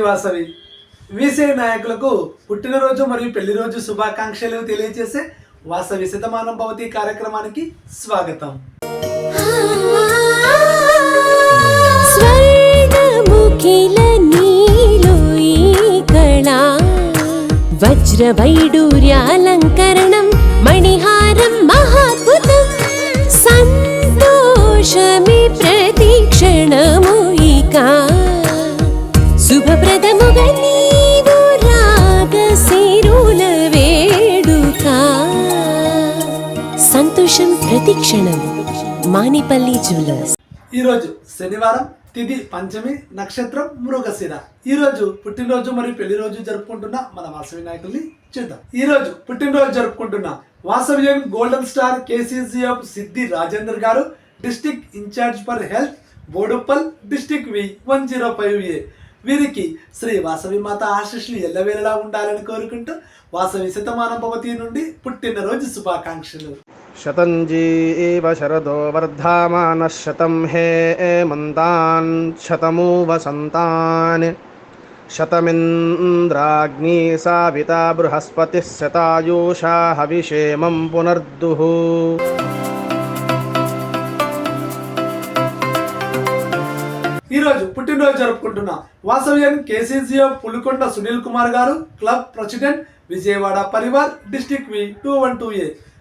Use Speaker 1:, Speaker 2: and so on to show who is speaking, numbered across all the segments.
Speaker 1: Vasavi VC నాయకులకు పుట్టినరోజు మరియు పెళ్ళి రోజు శుభాకాంక్షలు తెలియజేసే వాసవి శతమానం భవతి కార్యక్రమానికి స్వాగతం.
Speaker 2: వజ్రవైడూర్యాలంకరణం ప్రతి క్షణం మానిపల్లి జ్యువెలర్స్.
Speaker 1: ఈరోజు శనివారం తిథి పంచమి నక్షత్రం మృగశిర. ఈ రోజు పుట్టినరోజు మరియు పెళ్ళి రోజు జరుపుకుంటున్న మన వాసవి నాయకుల్ని చూద్దాం. ఈ రోజు పుట్టినరోజు జరుపుకుంటున్న వాసవ్యం golden star KCCF Siddhi Rajender garu district incharge for health Boduppal district V one zero five A. వీరికి శ్రీ వాసవి మాత ఆశీస్సులు ఎల్లవేళలా ఉండాలని కోరుకుంటూ వాసవి శతమానం భవతి నుండి పుట్టినరోజు శుభాకాంక్షలు.
Speaker 3: शतञ्जी एव शरदो वर्धामानः शतं हे मन्तान् शतमु वसन्तान् शतमिन्द्राग्नी साविता बृहस्पतिः शतायुषा हविषेमं पुनर्दुः
Speaker 1: ఈ రోజు పుట్టినరోజు జరుపుకుంటున్న వాసవ్యన్ KCCF Pulikonda Sunil Kumar garu club president Vijayawada Parivar district V two one two A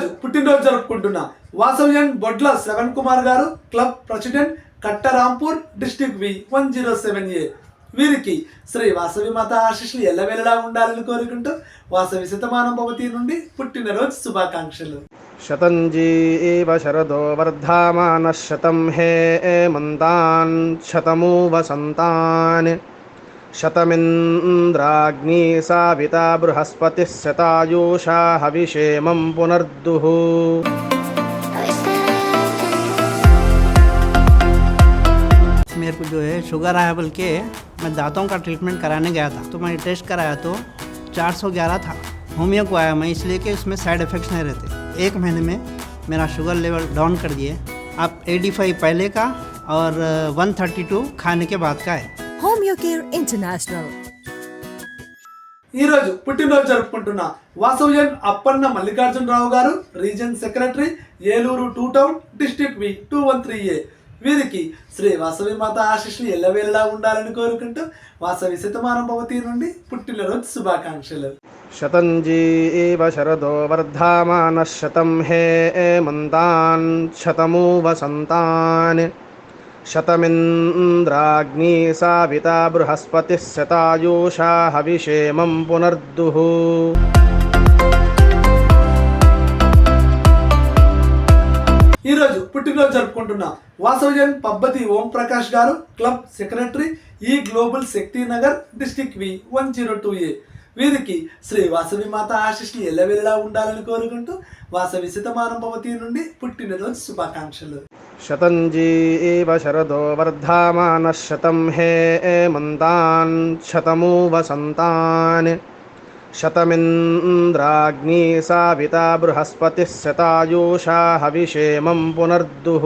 Speaker 1: ఈరోజు పుట్టినరోజు జరుపుకుంటున్నా. వాసవ్యన్ Bodla Shravan Kumar garu club president Kattarampur district V one zero seven A. వీరికి శ్రీ వాసవి మాత ఆశీస్సులు ఎల్లవేళలా ఉండాలని కోరుకుంటూ వాసవి శతమానం భవతి నుండి పుట్టినరోజు శుభాకాంక్షలు.
Speaker 3: శతంజీ శరదో వర్ధమాన శతం హే మంతాన్ శతమూ వసంతాన్ शतमिन्द्राग्नी साविता बृहस्पतिः शतायुषा हविषेमं पुनर्दुः।
Speaker 4: मेरे को जो है शुगर आया बोल के मैं दांतों का ट्रीटमेंट कराने गया था तो मैंने टेस्ट कराया तो 411 था। होमियो को आया मैं, इसलिए कि इसमें साइड इफ़ेक्ट्स नहीं रहते। एक महीने में मेरा शुगर लेवल डाउन कर दिए। आप 85 पहले का और 132 खाने के बाद का है।
Speaker 5: Homeocare international.
Speaker 1: ఈరోజు పుట్టినరోజు జరుపుకుంటున్న వాసవజన్ Appanna Mallikarjunarao garu region secretary Eluru two town district V two one three A. వీరికి శ్రీ వాసవి మాత ఆశిష్లు ఎల్లవేళ్ళలా ఉండాలని కోరుకుంటూ వాసవి శతమానం భవతి నుండి పుట్టినరోజు శుభాకాంక్షలు.
Speaker 3: శతంజీ శరదో వర్ధమాన శతం హే మంతాన్ శతమూ వసంతాన్ शतमिन्द्राग्नी साविता बृहस्पतिः शतायुषा हविषेमं पुनर्दुः
Speaker 1: ఈ రోజు పుట్టినరోజు జరుపుకుంటున్న వాసవ్యన్ పబ్బతి ఓం ప్రకాష్ గారు క్లబ్ సెక్రటరీ ఈ global Shakti Nagar district V one zero two A వీరికి శ్రీ వాసవి మాత ఆశీస్సులు ఎల్లవెల్లా ఉండాలని కోరుకుంటూ వాసవి శతమానం భవతి నుండి పుట్టినరోజు శుభాకాంక్షలు
Speaker 3: शतञ्जी एव शरदो वर्धामानः शतं हे मन्तान् शतमु वसन्तान् शतमिन्द्राग्नी साविता बृहस्पतिः शतायुषा हविषेमं पुनर्दुः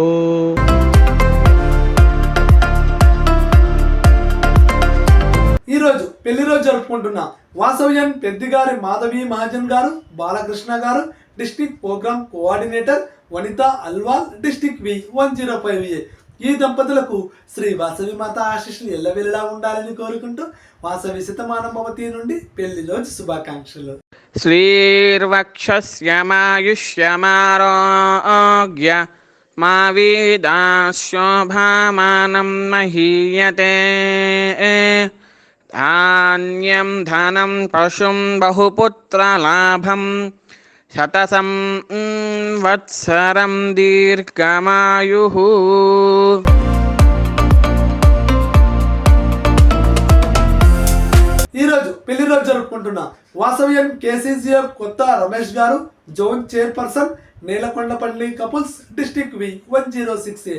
Speaker 1: ఈ రోజు పెళ్లి రోజు జరుపుకుంటున్న వాసవ్యన్ పెద్దిగారి మాధవి మహాజన్ గారు బాలకృష్ణ గారు district program coordinator Vanitha Alwal district V one zero five A. ఈ దంపతులకు శ్రీ వాసవి మాత ఆశీస్సులు ఎల్లవెల్లా ఉండాలని కోరుకుంటూ వాసవి శతమానమవతి నుండి పెళ్ళిలో శుభాకాంక్షలు.
Speaker 6: శ్రీర్వక్షమాయుష్యమారోగ్య మా వీదాశోభామానం మహీయతే. ధాన్యం ధనం పశుం బహుపుత్రలాభం శతసం వత్సరం
Speaker 1: దీర్ఘమాయు. ఈరోజు పెళ్ళి రోజు జరుపుకుంటున్న వాసవ్యం KCCF Kotha Ramesh garu zone chairperson Nelakondapalli couples district V one zero six A.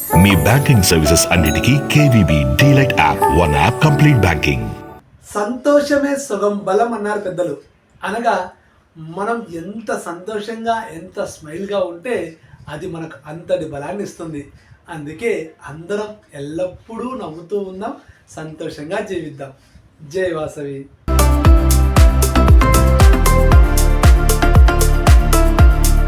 Speaker 7: Me banking services అన్నిటికీ KVB Delight app. One app complete banking
Speaker 1: సంతోషమే సుగం బలం అన్నారు పెద్దలు. అనగా మనం ఎంత సంతోషంగా ఎంత స్మైల్గా ఉంటే అది మనకు అంతటి బలాన్ని ఇస్తుంది. అందుకే అందరం ఎల్లప్పుడూ నవ్వుతూ ఉందాం సంతోషంగా జీవిద్దాం. జై వాసవి.